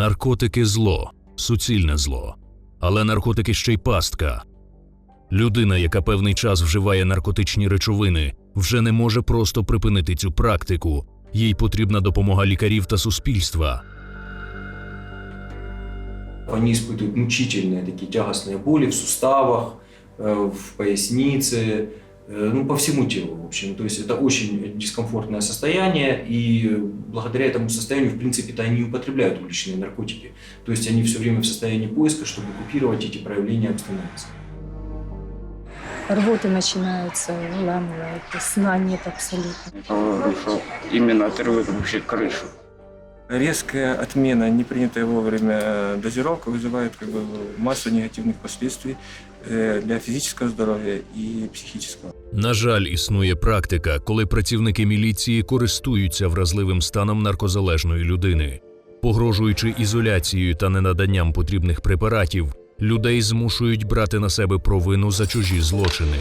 Наркотики зло, суцільне зло. Але наркотики ще й пастка. Людина, яка певний час вживає наркотичні речовини, вже не може просто припинити цю практику. Їй потрібна допомога лікарів та суспільства. Они испытывают мучительные такие тягостные боли в суставах, э, в пояснице, э, Ну, по всему телу, в общем. То есть это очень дискомфортное состояние, и благодаря этому состоянию, в принципе-то, они употребляют уличные наркотики. То есть они все время в состоянии поиска, чтобы купировать эти проявления абстиненции. Рвоты начинаются, выламывают, сна нет абсолютно. Что именно отрывает вообще крышу. Резкая отмена, не принятая вовремя э, дозировка вызывает как бы, массу негативных последствий э, для физического здоровья и психического. На жаль, існує практика, коли працівники міліції користуються вразливим станом наркозалежної людини, погрожуючи ізоляцією та ненаданням потрібних препаратів, людей змушують брати на себе провину за чужі злочини.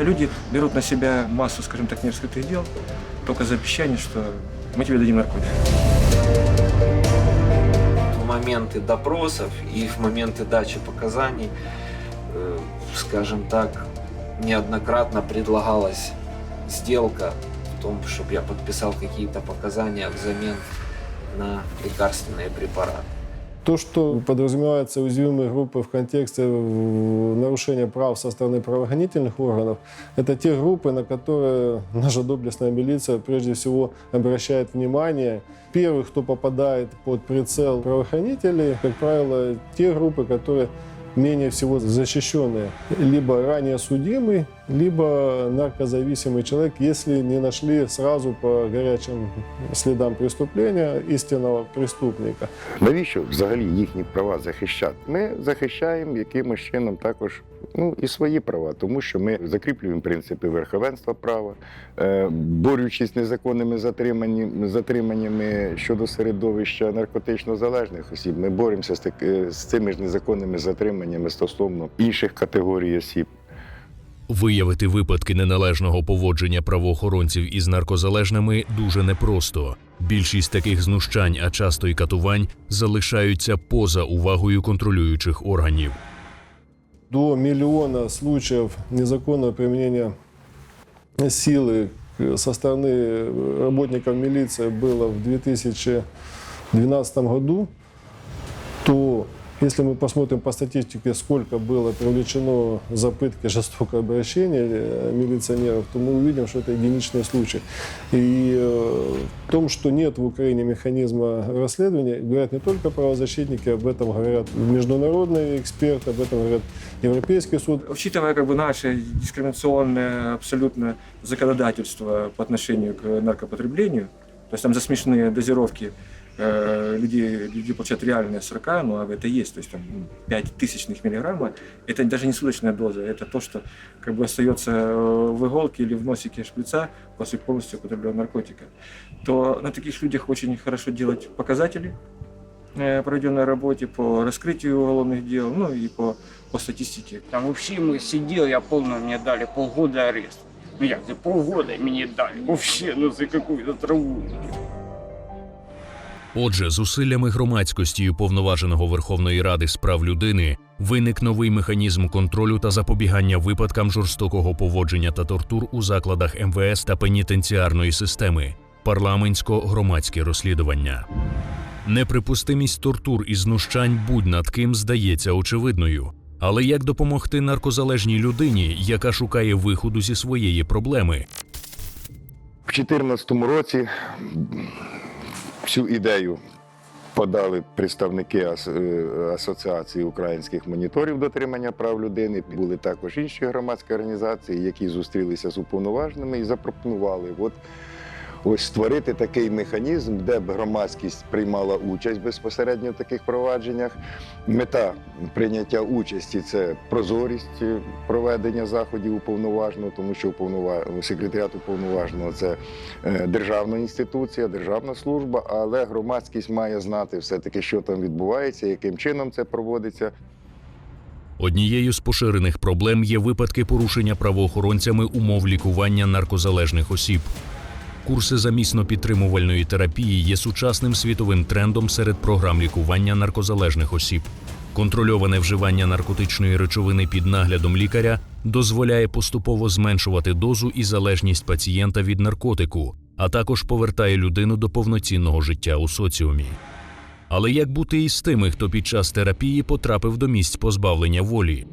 Люди берут на себя массу, скажем так, нераскрытых дел только за обещание, что мы тебе дадим наркотики. Моменты допросов и в моменты дачи показаний, э, скажем так, неоднократно предлагалась сделка в том, чтобы я подписал какие-то показания взамен на лекарственные препараты. То, что подразумевается уязвимые группы в контексте э, нарушения прав со стороны правоохранительных органов, это те группы, на которые наша доблестная милиция прежде всего обращает внимание. Первых, кто попадает под прицел правоохранителей, как правило, те группы, которые менее всего защищенные. Либо ранее судимый, либо наркозависимый человек, если не нашли сразу по горячим следам преступления истинного преступника. Навіщо взагалі їхні права захищати? Ми захищаємо якимось чином також ну, і свої права, тому що ми закріплюємо принципи верховенства права, е, борючись незаконними затриманнями, щодо середовища наркотично залежних осіб. Ми боремося з, так, е, з цими ж незаконними затриманнями стосовно інших категорій осіб. Виявити випадки неналежного поводження правоохоронців із наркозалежними дуже непросто. Більшість таких знущань, а часто й катувань, залишаються поза увагою контролюючих органів. до миллиона случаев незаконного применения силы к- со стороны работников милиции было в 2012 году, то если мы посмотрим по статистике, сколько было привлечено за пытки жестокое обращение э, милиционеров, то мы увидим, что это единичные случаи. И э, в том, что нет в Украине механизма расследования, говорят не только правозащитники, об этом говорят международные эксперты, об этом говорят Европейский суд. Учитывая как бы, наше дискриминационное абсолютно законодательство по отношению к наркопотреблению, то есть там за смешные дозировки люди, люди получают реальные 40, ну а это есть, то есть там 5 тысячных миллиграмма, это даже не суточная доза, это то, что как бы остается э, в иголке или в носике шприца после полностью употребленного наркотика, то на таких людях очень хорошо делать показатели, э, проведенной работе по раскрытию уголовных дел, ну и по, по статистике. Там вообще мы сидел, я полно мне дали полгода ареста. Ну як, за полгода мне дали. Вообще, ну за какую-то траву. Отже, зусиллями громадськості і уповноваженого Верховної Ради з прав людини виник новий механізм контролю та запобігання випадкам жорстокого поводження та тортур у закладах МВС та пенітенціарної системи парламентсько-громадське розслідування. Неприпустимість тортур і знущань будь над ким здається очевидною. Але як допомогти наркозалежній людині, яка шукає виходу зі своєї проблеми, В 2014 році цю ідею подали представники е, Асоціації українських моніторів дотримання прав людини. Були також інші громадські організації, які зустрілися з уповноваженими і запропонували от, ось створити такий механізм, де б громадськість приймала участь безпосередньо в таких провадженнях. Мета прийняття участі це прозорість проведення заходів уповноваженого, тому що уповнова- секретаріат уповноваженого це е, державна інституція, державна служба, але громадськість має знати все-таки, що там відбувається, яким чином це проводиться. Однією з поширених проблем є випадки порушення правоохоронцями умов лікування наркозалежних осіб. Курси замісно-підтримувальної терапії є сучасним світовим трендом серед програм лікування наркозалежних осіб. Контрольоване вживання наркотичної речовини під наглядом лікаря дозволяє поступово зменшувати дозу і залежність пацієнта від наркотику, а також повертає людину до повноцінного життя у соціумі. Але як бути із тими, хто під час терапії потрапив до місць позбавлення волі?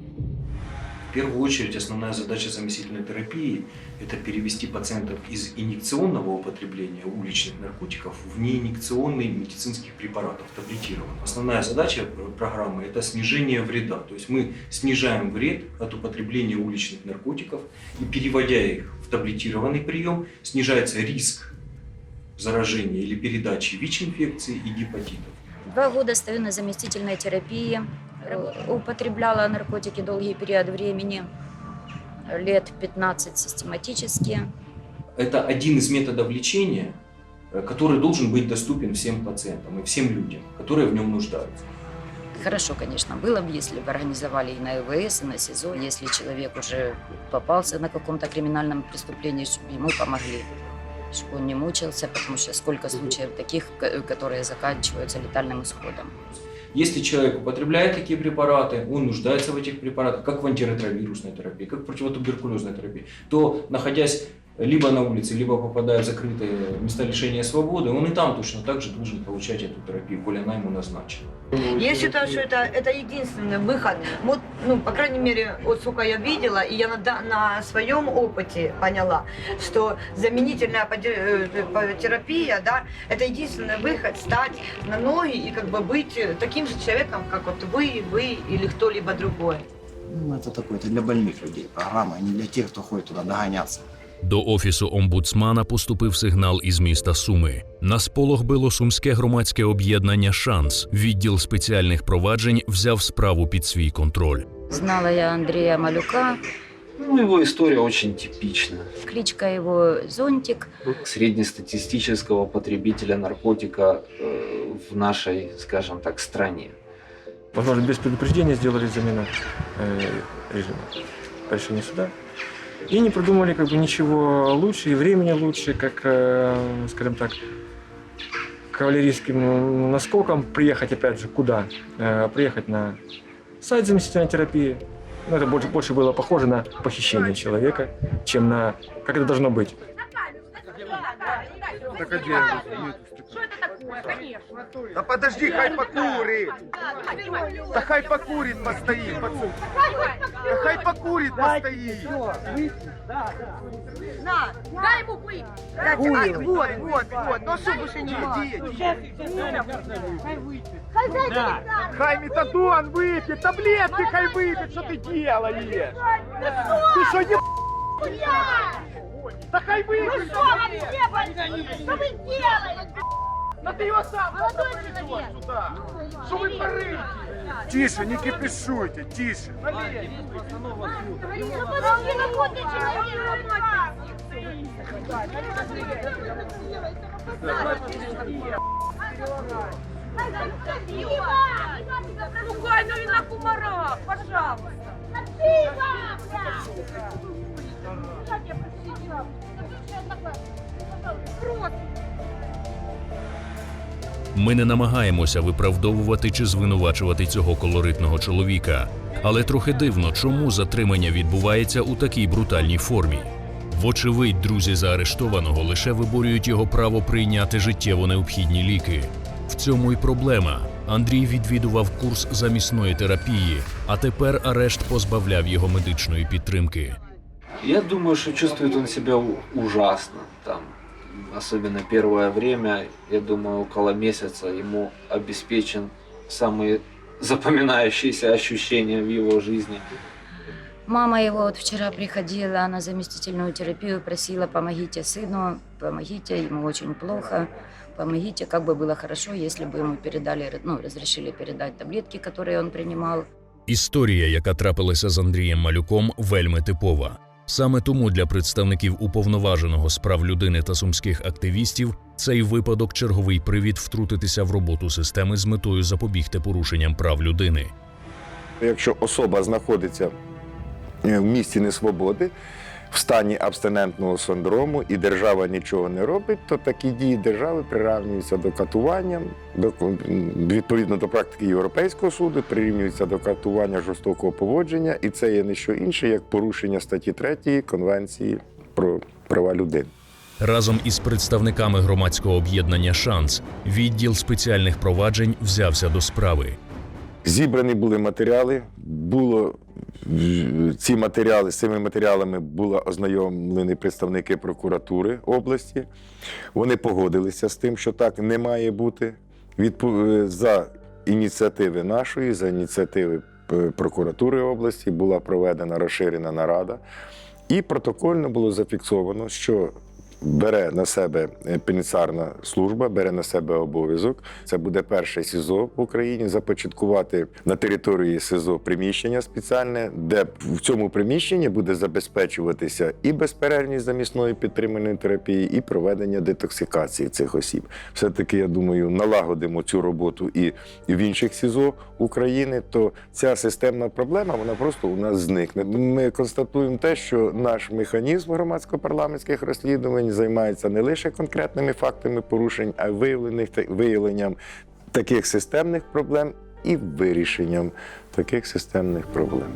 В первую очередь основная задача заместительной терапии – это перевести пациентов из инъекционного употребления уличных наркотиков в неинъекционные медицинских препаратов, таблетированных. Основная задача э, программы – это снижение вреда. То есть мы снижаем вред от употребления уличных наркотиков и переводя их в таблетированный прием, снижается риск заражения или передачи ВИЧ-инфекции и гепатитов. Два года стою на заместительной терапии, э, употребляла наркотики долгий период времени, лет 15 систематически. Это один из методов лечения, э, который должен быть доступен всем пациентам и всем людям, которые в нем нуждаются. Хорошо, конечно, было бы, если бы организовали и на ИВС, и на СИЗО, если человек уже попался на каком-то криминальном преступлении, чтобы ему помогли, чтобы он не мучился, потому что сколько случаев таких, которые заканчиваются летальным исходом. Если человек употребляет такие препараты, он нуждается в этих препаратах, как в антиретровирусной терапии, как в противотуберкулезной терапии, то, находясь либо на улице, либо попадая в закрытые места лишения свободы, он и там точно так же должен получать эту терапию, коли она ему назначена. Я считаю, что это, это единственный выход. Вот, ну, по крайней мере, вот сколько я видела, и я на, на своем опыте поняла, что заменительная э, терапия, да, это единственный выход стать на ноги и как бы быть таким же человеком, как вот вы, вы или кто-либо другой. Ну, это такое, это для больных людей программа, а не для тех, кто ходит туда догоняться. До офісу омбудсмана поступив сигнал із міста Суми. На сполох било сумське громадське об'єднання Шанс. Відділ спеціальних проваджень взяв справу під свій контроль. Знала я Андрея Малюка, Ну, его история очень типична. кличка его Зонтик. Среднестатистического потребителя наркотика э, в нашей, скажем так, стране. Возможно, без предупреждения сделали замена э, режима по решению суда. И не придумали как бы ничего лучше и времени лучше, как, э, скажем так, кавалерийским наскоком приехать опять же куда? Э, приехать на сайт заместительной терапии. Ну, это больше, больше было похоже на похищение человека, чем на как это должно быть. Да подожди, хай покурит. Да хай покурит, постоит, пацан. Да хай покурит, постоит. На, дай ему выпить. Вот, вот, вот, ну что больше не Хай метадон выпьет, таблетки хай выпьет, что ты делаешь? Ты что, не Да хай выпьет. Что вы делаете? Да ты его сам приведешь сюда. Что вы? Тише, не кипишуйте, тише. Пугай, ну и на кумара, пожалуйста. Ми не намагаємося виправдовувати чи звинувачувати цього колоритного чоловіка. Але трохи дивно, чому затримання відбувається у такій брутальній формі. Вочевидь, друзі заарештованого лише виборюють його право прийняти життєво необхідні ліки. В цьому й проблема. Андрій відвідував курс замісної терапії, а тепер арешт позбавляв його медичної підтримки. Я думаю, что чувствует он себя у- ужасно. Там, особенно первое время, я думаю, около месяца ему обеспечен самые запоминающиеся ощущения в его жизни. Мама его вот вчера приходила на заместительную терапию, просила, помогите сыну, помогите, ему очень плохо, помогите, как бы было хорошо, если бы ему передали, ну, разрешили передать таблетки, которые он принимал. Історія, яка трапилася з Андрієм Малюком, вельми типова. Саме тому для представників уповноваженого з прав людини та сумських активістів цей випадок черговий привід втрутитися в роботу системи з метою запобігти порушенням прав людини. Якщо особа знаходиться е, в місці несвободи, в стані абстинентного синдрому і держава нічого не робить, то такі дії держави приравнюються до катування, до, відповідно до практики Європейського суду, прирівнюються до катування жорстокого поводження, і це є не що інше, як порушення статті 3 Конвенції про права людини. Разом із представниками громадського об'єднання Шанс відділ спеціальних проваджень взявся до справи. Зібрані були матеріали. Було ці матеріали з цими матеріалами були ознайомлені представники прокуратури області. Вони погодилися з тим, що так не має бути. Е, За ініціативи нашої, за ініціативи е, прокуратури області була проведена розширена нарада, і протокольно було зафіксовано, що бере на себе е, пенітенціарна служба, бере на себе обов'язок. Це буде перше СІЗО в Україні. Започаткувати на території СІЗО приміщення спеціальне, де в цьому приміщенні буде забезпечуватися і безперервність замісної підтриманої терапії, і проведення детоксикації цих осіб. Все таки, я думаю, налагодимо цю роботу і в інших СІЗО України. То ця системна проблема вона просто у нас зникне. Ми констатуємо те, що наш механізм громадсько-парламентських розслідувань займається не лише конкретними фактами порушень, а й виявлених виявленням таких системних проблем і вирішенням таких системних проблем.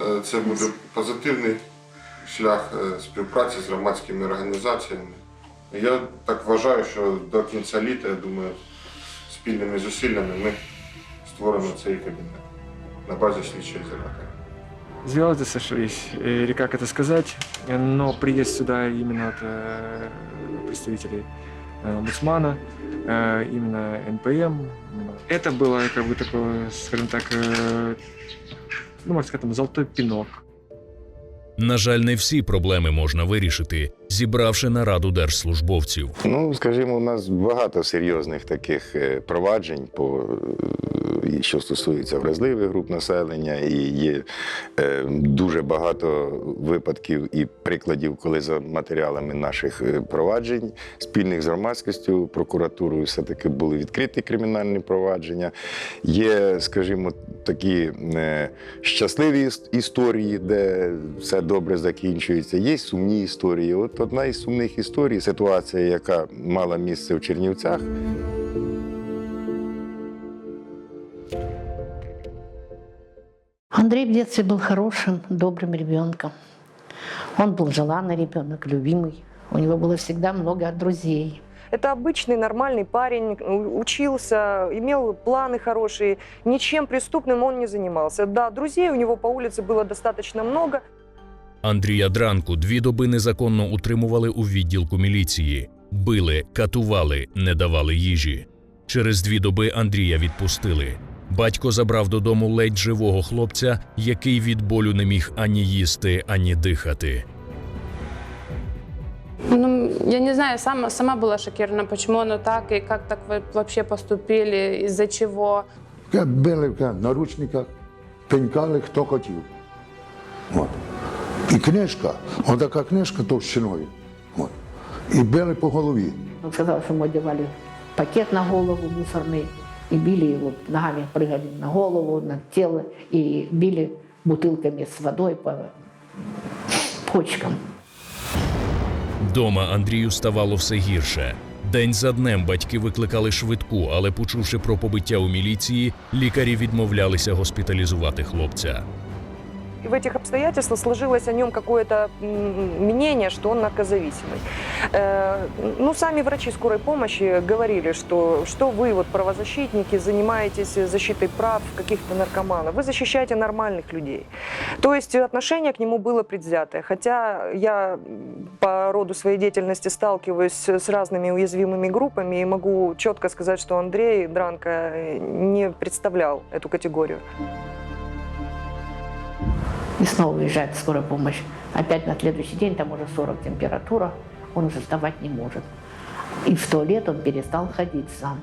Е, Це буде позитивний шлях е, співпраці з громадськими організаціями. Я так вважаю, що до кінця літа, я думаю, спільними зусиллями ми створимо цей кабінет на базі слідчої ізолятора Звезды сошлись, э, или как это сказать, но приезд сюда именно от э, представителей э, омбудсмана, э, именно НПМ, это было как бы такое, скажем так, э, ну, можно сказать, там, золотой пинок. На жаль, не всі проблеми можна вирішити, зібравши нараду держслужбовців. Ну, скажімо, у нас багато серйозних таких е, проваджень, по, е, що стосується вразливих груп населення, і є е, дуже багато випадків і прикладів, коли за матеріалами наших е, проваджень, спільних з громадськістю, прокуратурою, все-таки були відкриті кримінальні провадження. Є, скажімо, такі е, щасливі історії, де все добре закінчується. Є сумні історії. От одна із сумних історій, ситуація, яка мала місце в Чернівцях. Андрей в детстве был хорошим, добрым ребенком. Он был желанный ребенок, любимый. У него было всегда много друзей. Это обычный нормальный парень, у- учился, имел планы хорошие, ничем преступным он не занимался. Да, друзей у него по улице было достаточно много, Андрія Дранку дві доби незаконно утримували у відділку міліції, били, катували, не давали їжі. Через дві доби Андрія відпустили. Батько забрав додому ледь живого хлопця, який від болю не міг ані їсти, ані дихати. Ну, я не знаю, сама, сама была шокирована, почему оно так и как так вы вообще поступили, из-за чего. Били в наручниках, пенькали, хто хотів. От І книжка, отака книжка товщиною. От. І били по голові. Он сказал, что ему одевали пакет на голову мусорный и били его ногами, прыгали на голову, на тело и били бутылками с водой по почкам. Дома Андрію ставало все гірше. День за днем батьки викликали швидку, але, почувши про побиття у міліції, лікарі відмовлялися госпіталізувати хлопця. В этих обстоятельствах сложилось о нем какое-то мнение, что он наркозависимый. Э, Ну, сами врачи скорой помощи говорили, что, что вы, вот, правозащитники, занимаетесь защитой прав каких-то наркоманов. Вы защищаете нормальных людей. То есть отношение к нему было предвзятое. Хотя я по роду своей деятельности сталкиваюсь с разными уязвимыми группами и могу четко сказать, что Андрей Дранко не представлял эту категорию. И снова уезжает скорая помощь. Опять на следующий день, там уже 40 температура, он уже вставать не может. И в туалет он перестал ходить сам.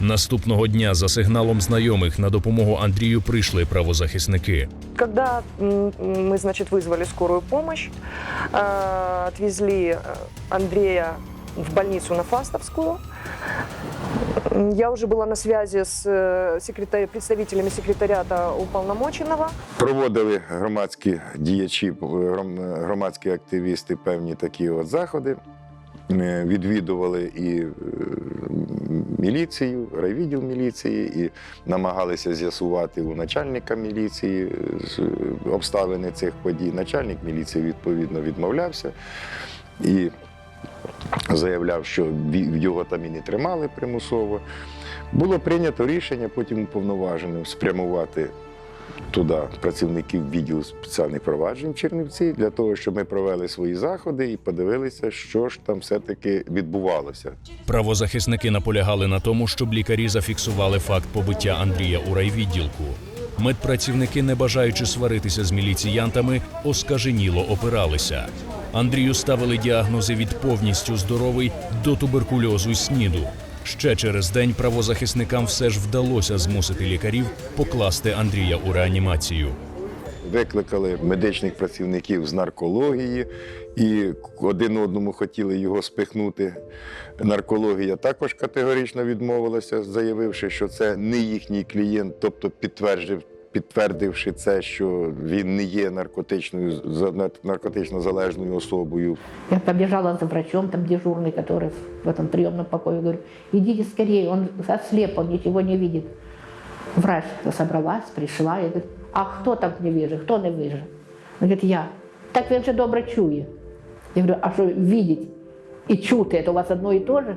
Наступного дня за сигналом знайомих на допомогу Андрію прийшли правозахисники. Когда м, мы, значит, вызвали скорую помощь, э, отвезли э, Андрея в больницу на Фастовскую, я уже была на связи с э, секретарь- представителями секретариата уполномоченного. Проводили громадські діячі, громадські активісти певні такі от заходи. Е, Відвідували і е, міліцію, райвідділ міліції, і намагалися з'ясувати у начальника міліції е, обставини цих подій. Начальник міліції відповідно відмовлявся і заявляв, що його там і не тримали примусово. Було прийнято рішення потім уповноваженим спрямувати туди працівників відділу спеціальних проваджень Чернівці для того, щоб ми провели свої заходи і подивилися, що ж там все-таки відбувалося. Правозахисники наполягали на тому, щоб лікарі зафіксували факт побиття Андрія у райвідділку. Медпрацівники, не бажаючи сваритися з міліціянтами, оскаженіло опиралися. Андрію ставили діагнози від повністю здоровий до туберкульозу СНІДу. Ще через день правозахисникам все ж вдалося змусити лікарів покласти Андрія у реанімацію. Викликали медичних працівників з наркології і один одному хотіли його спихнути. Наркологія також категорично відмовилася, заявивши, що це не їхній клієнт, тобто підтвердив, підтвердивши це, що він не є наркотичною за- наркотично залежною особою. Я побежала за врачом, там дежурный, который в этом приемном покое, говорю, идите скорее, он ослеп, он ничего не видит. Врач собралась, пришла, я говорю, а хто там не виже, хто не виже? Він говорить, я. Так він же добре чує. Я говорю, а що видеть і чути, це у вас одно і те же?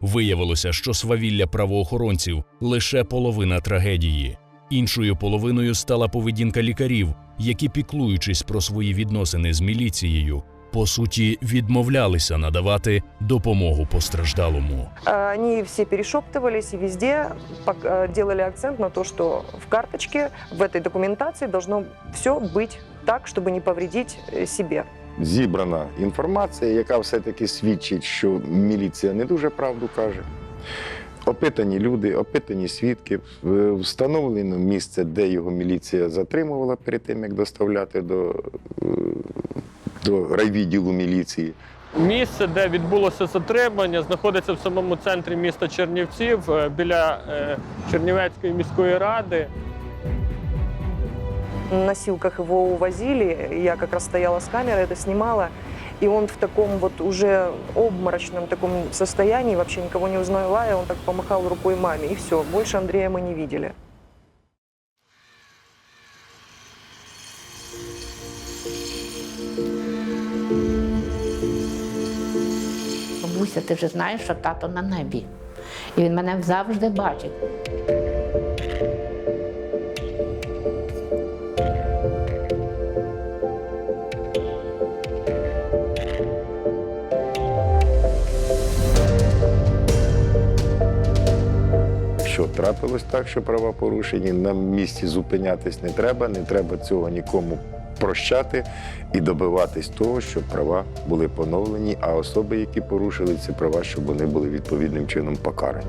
Виявилося, що свавілля правоохоронців лише половина трагедії. Іншою половиною стала поведінка лікарів, які, піклуючись про свої відносини з міліцією, по суті, відмовлялися надавати допомогу постраждалому. Э, Они все перешептывались и везде пок- э, делали акцент на то, что в карточке, в этой документации должно все быть так, чтобы не повредить э, себе. Зібрана інформація, яка все-таки свідчить, що міліція не дуже правду каже. Опитані люди, опитані свідки, встановлено місце, де його міліція затримувала перед тим, як доставляти до, е, до райвідділу міліції. Місце, де відбулося затримання, знаходиться в самому центрі міста Чернівців е, біля е, Чернівецької міської ради. На носилках его увозили, я как раз стояла с камерой, это снимала, и он в таком вот уже обморочном таком состоянии, вообще никого не узнавая, он так помахал рукой маме, и все, больше Андрея мы не видели. Бабуся, ти ж знаєш, що тато на небі. І він мене завжди бачить. Трапилось так, що права порушені, на місці зупинятись не треба, не треба цього нікому прощати і добиватись того, щоб права були поновлені, а особи, які порушили ці права, щоб вони були відповідним чином покарані.